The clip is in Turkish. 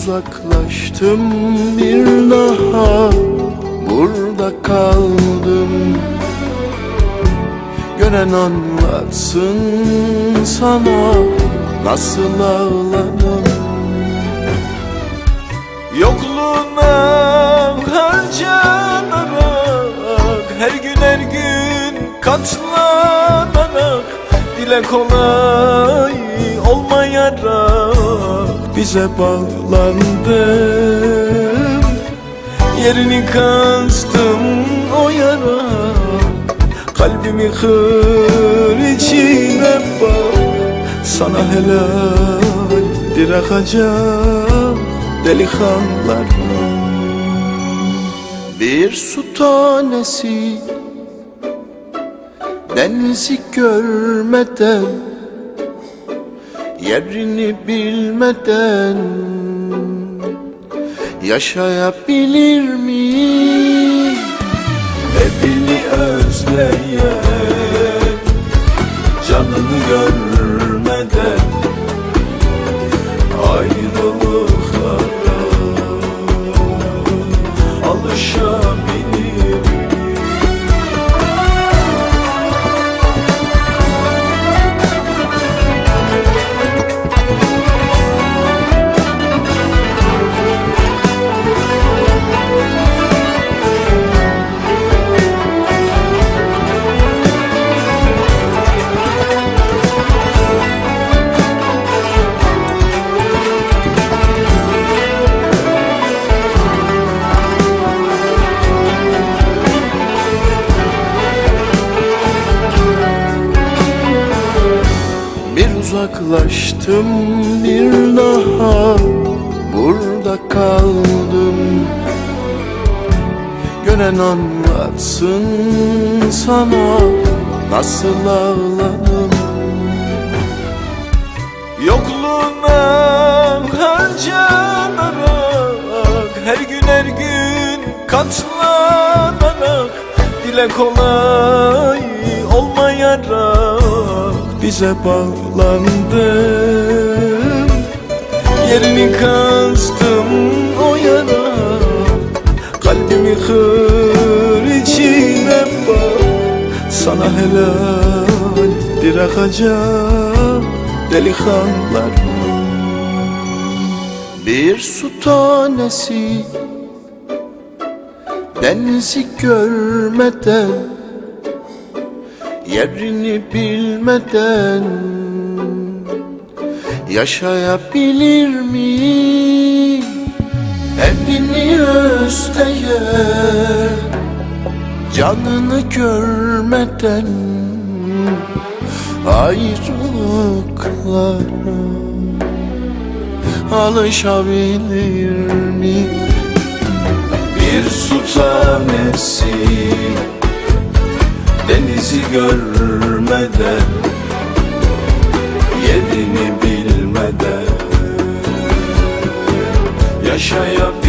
uzaklaştım bir daha Burada kaldım. Gören anlatsın sana Nasıl ağladım. Yokluğuna harcanarak Her gün her gün katlanarak Dile kolay olmayarak Bize bağlandım Yerini kazdım o yara. Kalbimi kır içine bak. Sana helaldir akacak delikanlar Bir su tanesi Denizi görmeden Yerini bilmeden Yaşayabilir mi? Uzaklaştım bir daha Burada kaldım. Gören anlatsın sana Nasıl ağladım. Yokluğuna harcanarak Her gün her gün katlanarak Dile kolay Bize bağlandım Yerini kazdım o yara Kalbimi kır içine bak. Sana helaldir akacak delikanlar. Bir su tanesi Denizi görmeden Yerini bilmeden Yaşayabilir mi? Evini özleyen Canını görmeden Ayrılıklara Alışabilir mi? Bir su tanesi Denizi görmeden Yerini bilmeden Yaşayabilir